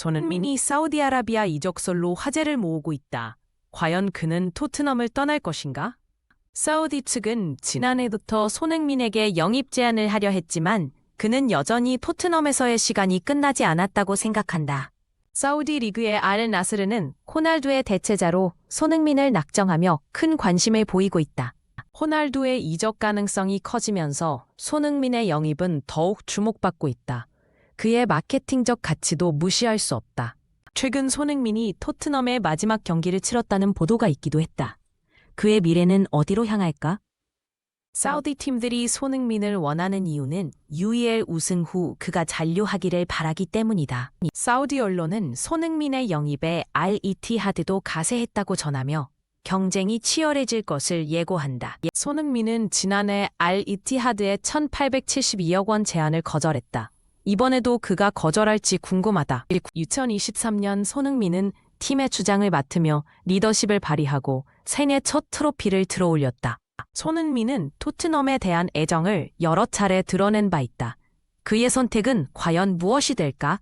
손흥민이 사우디아라비아 이적설로 화제를 모으고 있다. 과연 그는 토트넘을 떠날 것인가? 사우디 측은 지난해부터 손흥민에게 영입 제안을 하려 했지만 그는 여전히 토트넘에서의 시간이 끝나지 않았다고 생각한다. 사우디 리그의 알 나스르는 호날두의 대체자로 손흥민을 낙정하며 큰 관심을 보이고 있다. 호날두의 이적 가능성이 커지면서 손흥민의 영입은 더욱 주목받고 있다. 그의 마케팅적 가치도 무시할 수 없다. 최근 손흥민이 토트넘의 마지막 경기를 치렀다는 보도가 있기도 했다. 그의 미래는 어디로 향할까? 사우디 팀들이 손흥민을 원하는 이유는 UEL 우승 후 그가 잔류하기를 바라기 때문이다. 사우디 언론은 손흥민의 영입에 알 이티하드도 가세했다고 전하며 경쟁이 치열해질 것을 예고한다. 손흥민은 지난해 알 이티하드의 1,872억 원 제안을 거절했다. 이번에도 그가 거절할지 궁금하다. 2023년 손흥민은 팀의 주장을 맡으며 리더십을 발휘하고 생애 첫 트로피를 들어올렸다. 손흥민은 토트넘에 대한 애정을 여러 차례 드러낸 바 있다. 그의 선택은 과연 무엇이 될까?